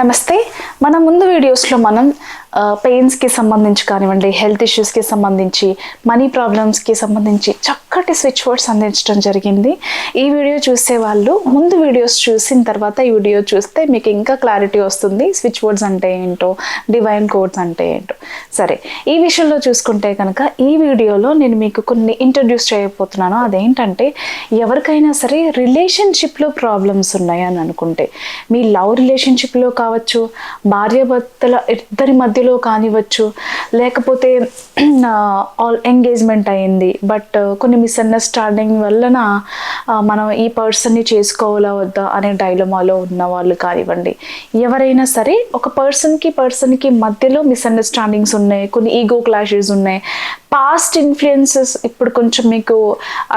నమస్తే. మన ముందు వీడియోస్లో మనం పెయిన్స్కి సంబంధించి కానివ్వండి హెల్త్ ఇష్యూస్కి సంబంధించి మనీ ప్రాబ్లమ్స్కి సంబంధించి చక్కటి స్విచ్ వర్డ్స్ అందించడం జరిగింది. ఈ వీడియో చూసే వాళ్ళు ముందు వీడియోస్ చూసిన తర్వాత ఈ వీడియో చూస్తే మీకు ఇంకా క్లారిటీ వస్తుంది. స్విచ్ వర్డ్స్ అంటే ఏంటో డివైన్ కోడ్స్ అంటే ఏంటో. సరే ఈ విషయంలో చూసుకుంటే కనుక ఈ వీడియోలో నేను మీకు కొన్ని ఇంట్రడ్యూస్ చేయబోతున్నాను. అదేంటంటే ఎవరికైనా సరే రిలేషన్షిప్లో ప్రాబ్లమ్స్ ఉన్నాయని అనుకుంటే మీ లవ్ రిలేషన్షిప్లో కావచ్చు భార్యాభర్తల ఇద్దరి మధ్యలో కానివ్వచ్చు. లేకపోతే ఆల్ ఎంగేజ్మెంట్ అయింది బట్ కొన్ని మిస్అండర్స్టాండింగ్ వలన మనం ఈ పర్సన్ని చేసుకోవాలా వద్దా అనే డైలమాలో ఉన్న వాళ్ళు కానివ్వండి. ఎవరైనా సరే ఒక పర్సన్కి పర్సన్కి మధ్యలో మిస్అండర్స్టాండింగ్స్ ఉన్నాయి కొన్ని ఈగో క్లాషెస్ ఉన్నాయి. పాస్ట్ ఇన్ఫ్లుయెన్సెస్ ఇప్పుడు కొంచెం మీకు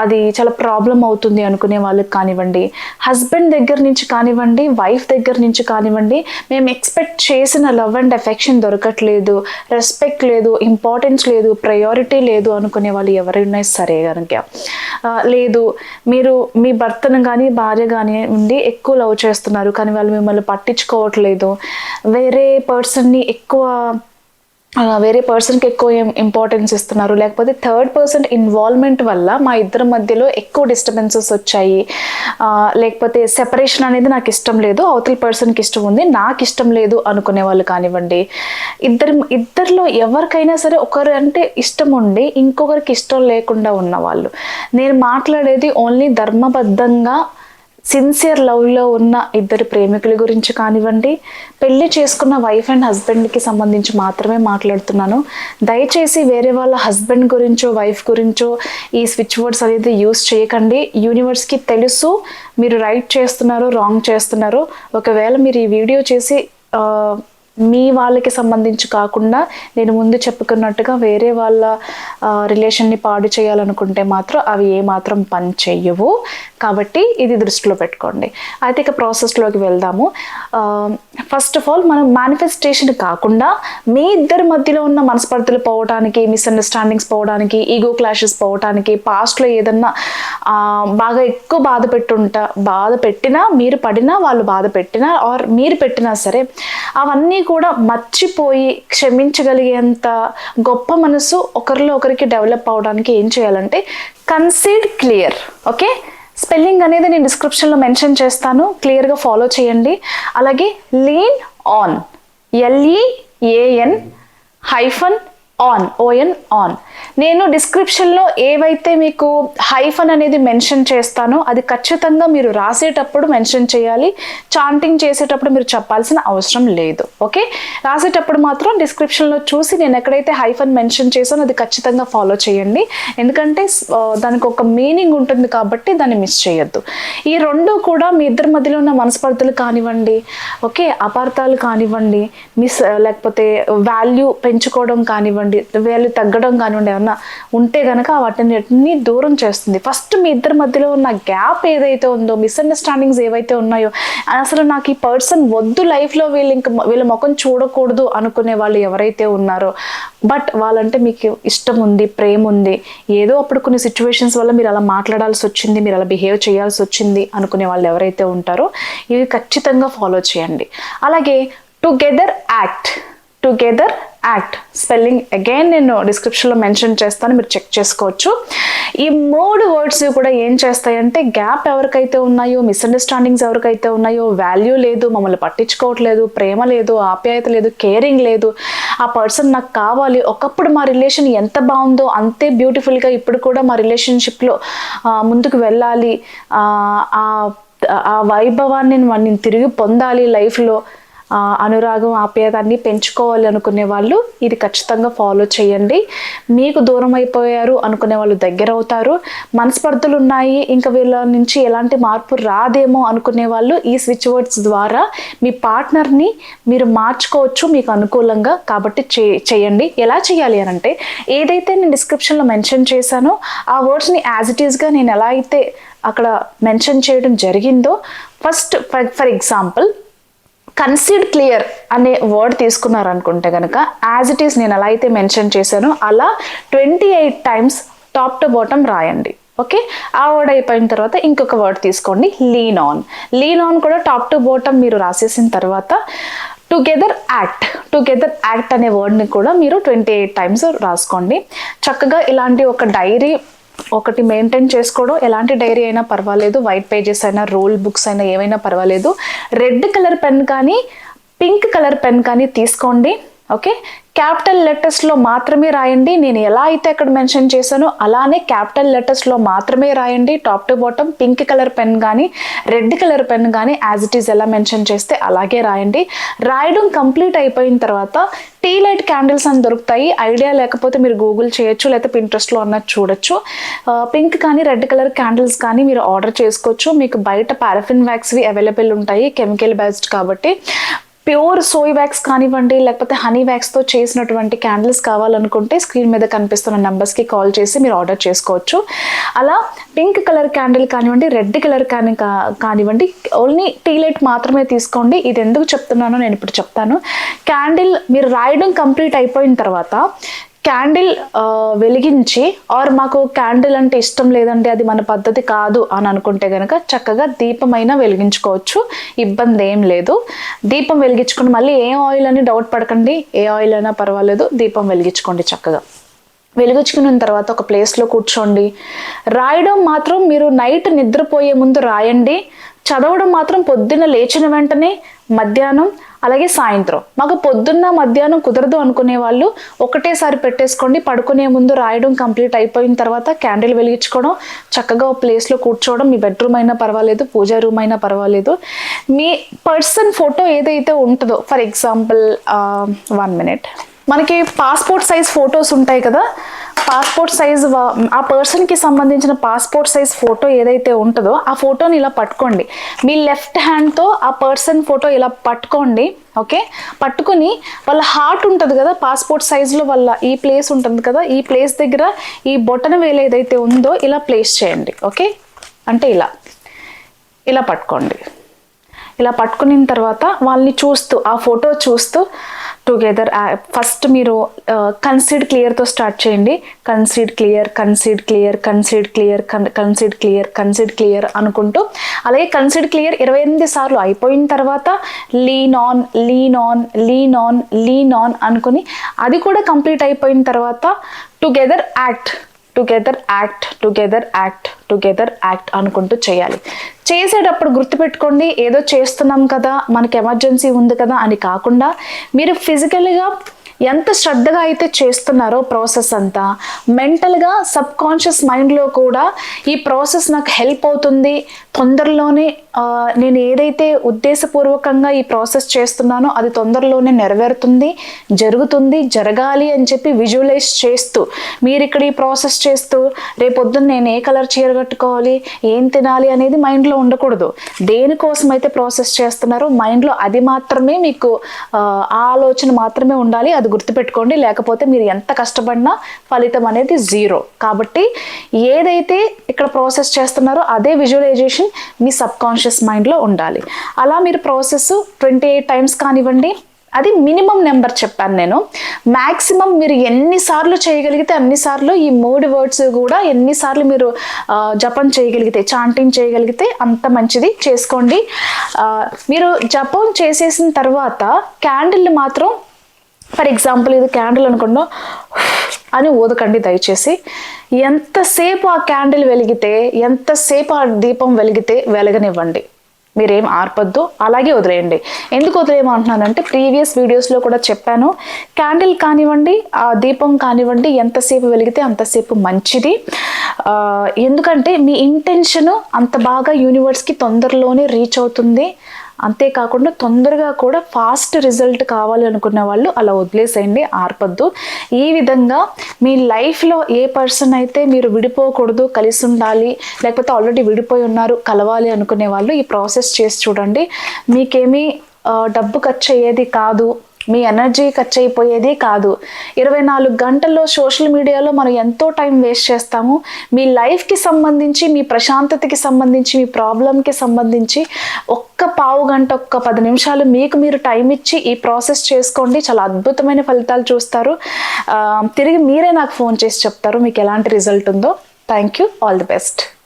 అది చాలా ప్రాబ్లం అవుతుంది అనుకునే వాళ్ళకి కానివ్వండి. హస్బెండ్ దగ్గర నుంచి కానివ్వండి వైఫ్ దగ్గర నుంచి కానివ్వండి మేము ఎక్స్పెక్ట్ చేసిన లవ్ అండ్ ఎఫెక్షన్ దొరకట్లేదు. లేదు రెస్పెక్ట్ లేదు ఇంపార్టెన్స్ లేదు ప్రయారిటీ లేదు అనుకునే వాళ్ళు ఎవరైనా సరే కనుక లేదు మీరు మీ భర్తను కానీ భార్య కానీ ఉండి ఎక్కువ లవ్ చేస్తున్నారు కానీ వాళ్ళు మిమ్మల్ని పట్టించుకోవట్లేదు. వేరే పర్సన్ని ఎక్కువ వేరే పర్సన్కి ఎక్కువ ఇంపార్టెన్స్ ఇస్తున్నారు? లేకపోతే థర్డ్ పర్సన్ ఇన్వాల్వ్మెంట్ వల్ల మా ఇద్దరి మధ్యలో ఎక్కువ డిస్టర్బెన్సెస్ వచ్చాయి. లేకపోతే సెపరేషన్ అనేది నాకు ఇష్టం లేదు అవతల పర్సన్కి ఇష్టం ఉంది నాకు ఇష్టం లేదు అనుకునే వాళ్ళు కానివ్వండి. ఇద్దరు ఇద్దరిలో ఎవరికైనా సరే ఒకరు అంటే ఇష్టం ఉండి ఇంకొకరికి ఇష్టం లేకుండా ఉన్నవాళ్ళు నేను మాట్లాడేది ఓన్లీ ధర్మబద్ధంగా సిన్సియర్ లవ్లో ఉన్న ఇద్దరు ప్రేమికుల గురించి కానివ్వండి పెళ్ళి చేసుకున్న వైఫ్ అండ్ హస్బెండ్కి సంబంధించి మాత్రమే మాట్లాడుతున్నాను. దయచేసి వేరే వాళ్ళ హస్బెండ్ గురించో వైఫ్ గురించో ఈ స్విచ్ వర్డ్స్ అనేది యూస్ చేయకండి. యూనివర్స్కి తెలుసు మీరు రైట్ చేస్తున్నారు రాంగ్ చేస్తున్నారు. ఒకవేళ మీరు ఈ వీడియో చేసి మీ వాళ్ళకి సంబంధించి కాకుండా నేను ముందు చెప్పుకున్నట్టుగా వేరే వాళ్ళ రిలేషన్ని పాడు చేయాలనుకుంటే మాత్రం అవి ఏమాత్రం పని చెయ్యవు. కాబట్టి ఇది దృష్టిలో పెట్టుకోండి. అయితే ఇక ప్రాసెస్లోకి వెళ్దాము. ఫస్ట్ ఆఫ్ ఆల్ మనం మేనిఫెస్టేషన్ కాకుండా మీ ఇద్దరి మధ్యలో ఉన్న మనస్పర్ధలు పోవడానికి మిస్అండర్స్టాండింగ్స్ పోవడానికి ఈగో క్లాషెస్ పోవడానికి పాస్ట్లో ఏదన్నా బాగా ఎక్కువ బాధ పెట్టుంటా బాధ పెట్టినా మీరు పడినా వాళ్ళు బాధ పెట్టినా ఆర్ మీరు పెట్టినా సరే అవన్నీ కూడా మర్చిపోయి క్షమించగలిగేంత గొప్ప మనసు ఒకరిలో ఒకరికి డెవలప్ అవడానికి ఏం చేయాలంటే కన్సీడ్ క్లియర్ ఓకే? స్పెల్లింగ్ అనేది నేను డిస్క్రిప్షన్లో మెన్షన్ చేస్తాను క్లియర్గా ఫాలో చేయండి. అలాగే lean on L E A N hyphen on O N on నేను డిస్క్రిప్షన్లో ఏవైతే మీకు హైఫన్ అనేది మెన్షన్ చేస్తానో అది ఖచ్చితంగా మీరు రాసేటప్పుడు మెన్షన్ చేయాలి. చాంటింగ్ చేసేటప్పుడు మీరు చెప్పాల్సిన అవసరం లేదు. ఓకే రాసేటప్పుడు మాత్రం డిస్క్రిప్షన్లో చూసి నేను ఎక్కడైతే హైఫన్ మెన్షన్ చేశానో అది ఖచ్చితంగా ఫాలో చేయండి. ఎందుకంటే దానికి ఒక మీనింగ్ ఉంటుంది కాబట్టి దాన్ని మిస్ చేయొద్దు. ఈ రెండు కూడా మీ ఇద్దరి మధ్యలో ఉన్న మనస్పర్ధలు కానివ్వండి ఓకే అపార్థాలు కానివ్వండి మిస్ లేకపోతే వాల్యూ పెంచుకోవడం కానివ్వండి వాల్యూ తగ్గడం కానివ్వండి ఏమన్నా ఉంటే కనుక వాటిని దూరం చేస్తుంది. ఫస్ట్ మీ ఇద్దరి మధ్యలో ఉన్న గ్యాప్ ఏదైతే ఉందో మిస్అండర్స్టాండింగ్స్ ఏవైతే ఉన్నాయో అసలు నాకు ఈ పర్సన్ వద్దు లైఫ్లో వీళ్ళు ఇంకా వీళ్ళ ముఖం చూడకూడదు అనుకునే వాళ్ళు ఎవరైతే ఉన్నారో బట్ వాళ్ళంటే మీకు ఇష్టం ఉంది ప్రేమ ఉంది ఏదో అప్పుడు కొన్ని సిచ్యువేషన్స్ వల్ల మీరు అలా మాట్లాడాల్సి వచ్చింది మీరు అలా బిహేవ్ చేయాల్సి వచ్చింది అనుకునే వాళ్ళు ఎవరైతే ఉంటారో ఇవి ఖచ్చితంగా ఫాలో చేయండి. అలాగే together act together act spelling again నేను డిస్క్రిప్షన్లో మెన్షన్ చేస్తాను మీరు చెక్ చేసుకోవచ్చు. ఈ మూడు వర్డ్స్ కూడా ఏం చేస్తాయంటే గ్యాప్ ఎవరికైతే ఉన్నాయో మిస్అండర్స్టాండింగ్స్ ఎవరికైతే ఉన్నాయో వాల్యూ లేదు మమ్మల్ని పట్టించుకోవట్లేదు ప్రేమ లేదు ఆప్యాయత లేదు కేరింగ్ లేదు. ఆ పర్సన్ నాకు కావాలి ఒకప్పుడు మా రిలేషన్ ఎంత బాగుందో అంతే బ్యూటిఫుల్గా ఇప్పుడు కూడా మా రిలేషన్షిప్లో ముందుకు వెళ్ళాలి. ఆ, ఆ వైభవాన్ని నేను తిరిగి పొందాలి లైఫ్లో. అనురాగం ఆప్యాయత పెంచుకోవాలి అనుకునే వాళ్ళు ఇది ఖచ్చితంగా ఫాలో చేయండి. మీకు దూరం అయిపోయారు అనుకునే వాళ్ళు దగ్గర అవుతారు. మనస్పర్ధలు ఉన్నాయి ఇంకా వీళ్ళ నుంచి ఎలాంటి మార్పు రాదేమో అనుకునే వాళ్ళు ఈ స్విచ్ వర్డ్స్ ద్వారా మీ పార్ట్నర్ని మీరు మార్చుకోవచ్చు మీకు అనుకూలంగా కాబట్టి చే చేయండి. ఎలా చేయాలి అని అంటే ఏదైతే నేను డిస్క్రిప్షన్లో మెన్షన్ చేశానో ఆ వర్డ్స్ని యాజ్ ఇట్ ఈస్గా నేను ఎలా అయితే అక్కడ మెన్షన్ చేయడం జరిగిందో first for for example concede clear అనే వర్డ్ తీసుకున్నారనుకుంటే కనుక యాజ్ ఇట్ ఈస్ నేను ఎలా అయితే మెన్షన్ చేశానో అలా twenty eight times top to bottom రాయండి. ఓకే ఆ వర్డ్ అయిపోయిన తర్వాత ఇంకొక వర్డ్ తీసుకోండి లీన్ ఆన్ లీన్ ఆన్ కూడా టాప్ టు బాటమ్ మీరు రాసేసిన తర్వాత టుగెదర్ యాక్ట్ టుగెదర్ యాక్ట్ అనే వర్డ్ని కూడా మీరు ట్వంటీ ఎయిట్ టైమ్స్ రాసుకోండి. చక్కగా ఇలాంటి ఒక డైరీ ఒకటి మెయింటైన్ చేసుకోవడం. ఎలాంటి డైరీ అయినా పర్వాలేదు. వైట్ పేజెస్ అయినా రోల్ బుక్స్ అయినా ఏమైనా పర్వాలేదు. రెడ్ కలర్ పెన్ కానీ పింక్ కలర్ పెన్ కానీ తీసుకోండి. ఓకే క్యాపిటల్ లెటర్స్లో మాత్రమే రాయండి. నేను ఎలా అయితే అక్కడ మెన్షన్ చేశానో అలానే క్యాపిటల్ లెటర్స్లో మాత్రమే రాయండి. Top to bottom pink colour pen కానీ రెడ్ కలర్ పెన్ కానీ యాజ్ ఇట్ ఈస్ ఎలా మెన్షన్ చేస్తే అలాగే రాయండి. రాయడం కంప్లీట్ అయిపోయిన తర్వాత టీ లైట్ క్యాండిల్స్ అని దొరుకుతాయి. ఐడియా లేకపోతే మీరు గూగుల్ చేయొచ్చు లేకపోతే పింట్రెస్ట్లో అన్నది చూడొచ్చు. పింక్ కానీ రెడ్ కలర్ క్యాండిల్స్ కానీ మీరు ఆర్డర్ చేసుకోవచ్చు. మీకు బయట పారఫిన్ వ్యాక్స్వి అవైలబుల్ ఉంటాయి కెమికల్ బేస్డ్ కాబట్టి. ప్యూర్ సోయ్ వ్యాక్స్ కానివ్వండి లేకపోతే హనీ వ్యాక్స్తో చేసినటువంటి క్యాండిల్స్ కావాలనుకుంటే స్క్రీన్ మీద కనిపిస్తున్న నెంబర్స్కి కాల్ చేసి మీరు ఆర్డర్ చేసుకోవచ్చు. అలా పింక్ కలర్ క్యాండిల్ కానివ్వండి రెడ్ కలర్ కానీ కానివ్వండి ఓన్లీ టీ లైట్ మాత్రమే తీసుకోండి. ఇది ఎందుకు చెప్తున్నానో నేను ఇప్పుడు చెప్తాను. క్యాండిల్ మీరు రాయడం కంప్లీట్ అయిపోయిన తర్వాత క్యాండిల్ వెలిగించి ఆర్ మాకు క్యాండిల్ అంటే ఇష్టం లేదండి అది మన పద్ధతి కాదు అని అనుకుంటే కనుక చక్కగా దీపమైనా వెలిగించుకోవచ్చు ఇబ్బంది ఏం లేదు. దీపం వెలిగించుకుని మళ్ళీ ఏ ఆయిల్ అని డౌట్ పడకండి ఏ ఆయిల్ అయినా పర్వాలేదు దీపం వెలిగించుకోండి చక్కగా. వెలిగించుకున్న తర్వాత ఒక ప్లేస్లో కూర్చోండి. రాయడం మాత్రం మీరు నైట్ నిద్రపోయే ముందు రాయండి. చదవడం మాత్రం పొద్దున్న లేచిన వెంటనే మధ్యాహ్నం అలాగే సాయంత్రం. మాకు పొద్దున్న మధ్యాహ్నం కుదరదు అనుకునే వాళ్ళు ఒకటేసారి పెట్టేసుకోండి పడుకునే ముందు రాయడం కంప్లీట్ అయిపోయిన తర్వాత క్యాండిల్ వెలిగించుకోవడం చక్కగా ఒక ప్లేస్లో కూర్చోవడం మీ బెడ్రూమ్ అయినా పర్వాలేదు పూజా రూమ్ అయినా పర్వాలేదు. మీ పర్సన్ ఫోటో ఏదైతే ఉంటుందో ఫర్ ఎగ్జాంపుల్ వన్ మినిట్. మనకి పాస్పోర్ట్ సైజ్ ఫొటోస్ ఉంటాయి కదా పాస్పోర్ట్ సైజ్ ఆ పర్సన్కి సంబంధించిన పాస్పోర్ట్ సైజ్ ఫోటో ఏదైతే ఉంటుందో ఆ ఫోటోని ఇలా పట్టుకోండి. మీ లెఫ్ట్ హ్యాండ్తో ఆ పర్సన్ ఫోటో ఇలా పట్టుకోండి ఓకే? పట్టుకుని వాళ్ళ హార్ట్ ఉంటుంది కదా పాస్పోర్ట్ సైజులో వాళ్ళ ఈ ప్లేస్ ఉంటుంది కదా ఈ ప్లేస్ దగ్గర ఈ బొటన వేలు ఏదైతే ఉందో ఇలా ప్లేస్ చేయండి ఓకే? అంటే ఇలా. ఇలా పట్టుకోండి. ఇలా పట్టుకున్న తర్వాత వాళ్ళని చూస్తూ ఆ ఫోటో చూస్తూ టుగెదర్ ఫస్ట్ మీరు కన్సీడ్ క్లియర్తో స్టార్ట్ చేయండి. Concede clear concede clear concede clear concede clear concede clear అనుకుంటూ అలాగే కన్సీడ్ క్లియర్ ఇరవై ఎనిమిది సార్లు అయిపోయిన తర్వాత lean on lean on lean on lean on అనుకుని అది కూడా కంప్లీట్ అయిపోయిన తర్వాత together act together act together act together act అనుకుంటూ చేయాలి. చేసేటప్పుడు గుర్తుపెట్టుకోండి ఏదో చేస్తున్నాం కదా మనకి ఎమర్జెన్సీ ఉంది కదా అని కాకుండా మీరు ఫిజికల్గా ఎంత శ్రద్ధగా అయితే చేస్తున్నారో ప్రాసెస్ అంతా మెంటల్గా సబ్ కాన్షియస్ మైండ్లో కూడా ఈ ప్రాసెస్ నాకు హెల్ప్ అవుతుంది తొందరలోనే నేను ఏదైతే ఉద్దేశపూర్వకంగా ఈ ప్రాసెస్ చేస్తున్నానో అది తొందరలోనే నెరవేరుతుంది జరుగుతుంది జరగాలి అని చెప్పి విజువలైజ్ చేస్తూ మీరు ఇక్కడ ఈ ప్రాసెస్ చేస్తూ రేపొద్దున నేను ఏ కలర్ చీర కట్టుకోవాలి ఏం తినాలి అనేది మైండ్లో ఉండకూడదు. దేనికోసం అయితే ప్రాసెస్ చేస్తున్నారో మైండ్లో అది మాత్రమే మీకు ఆ, ఆ ఆలోచన మాత్రమే ఉండాలి అది గుర్తుపెట్టుకోండి లేకపోతే మీరు ఎంత కష్టపడినా ఫలితం అనేది జీరో. కాబట్టి ఏదైతే ఇక్కడ ప్రాసెస్ చేస్తున్నారో అదే విజువలైజేషన్ మీ సబ్ కాన్షియస్ మైండ్లో ఉండాలి. అలా మీరు ప్రాసెస్ ట్వంటీ ఎయిట్ టైమ్స్ కానివ్వండి అది మినిమం నెంబర్ చెప్పాను నేను. మ్యాక్సిమం మీరు ఎన్నిసార్లు చేయగలిగితే అన్నిసార్లు ఈ మూడు వర్డ్స్ కూడా ఎన్నిసార్లు మీరు జపం చేయగలిగితే చాంటింగ్ చేయగలిగితే అంత మంచిది. చేసుకోండి. మీరు జపం చేసేసిన తర్వాత క్యాండిల్ మాత్రం ఫర్ ఎగ్జాంపుల్ ఇది క్యాండిల్ అనుకున్నా అని ఊదకండి దయచేసి. ఎంతసేపు ఆ క్యాండిల్ వెలిగితే ఎంతసేపు ఆ దీపం వెలిగితే వెలగనివ్వండి. మీరేం ఆర్పద్దు అలాగే వదిలేయండి. ఎందుకు వదిలేయమంటున్నానంటే ప్రీవియస్ వీడియోస్లో కూడా చెప్పాను. క్యాండిల్ కానివ్వండి ఆ దీపం కానివ్వండి ఎంతసేపు వెలిగితే అంతసేపు మంచిది. ఎందుకంటే మీ ఇంటెన్షన్ అంత బాగా యూనివర్స్కి తొందరలోనే రీచ్ అవుతుంది. అంతేకాకుండా తొందరగా కూడా ఫాస్ట్ రిజల్ట్ కావాలి అనుకున్న వాళ్ళు అలా వదిలేసేయండి ఆర్పద్దు. ఈ విధంగా మీ లైఫ్లో ఏ పర్సన్ అయితే మీరు విడిపోకూడదు కలిసి ఉండాలి లేకపోతే ఆల్రెడీ విడిపోయి ఉన్నారు కలవాలి అనుకునే వాళ్ళు ఈ ప్రాసెస్ చేసి చూడండి. మీకేమీ డబ్బు ఖర్చు అయ్యేది కాదు. మీ ఎనర్జీ ఖర్చు అయిపోయేది కాదు. ఇరవై నాలుగు గంటల్లో సోషల్ మీడియాలో మనం ఎంతో టైం వేస్ట్ చేస్తాము. మీ లైఫ్కి సంబంధించి మీ ప్రశాంతతకి సంబంధించి మీ ప్రాబ్లంకి సంబంధించి ఒక్క పావు గంట ఒక్క పది నిమిషాలు మీకు మీరు టైం ఇచ్చి ఈ ప్రాసెస్ చేసుకోండి. చాలా అద్భుతమైన ఫలితాలు చూస్తారు. తిరిగి మీరే నాకు ఫోన్ చేసి చెప్తారు మీకు ఎలాంటి రిజల్ట్ ఉందో. Thank you. All the best.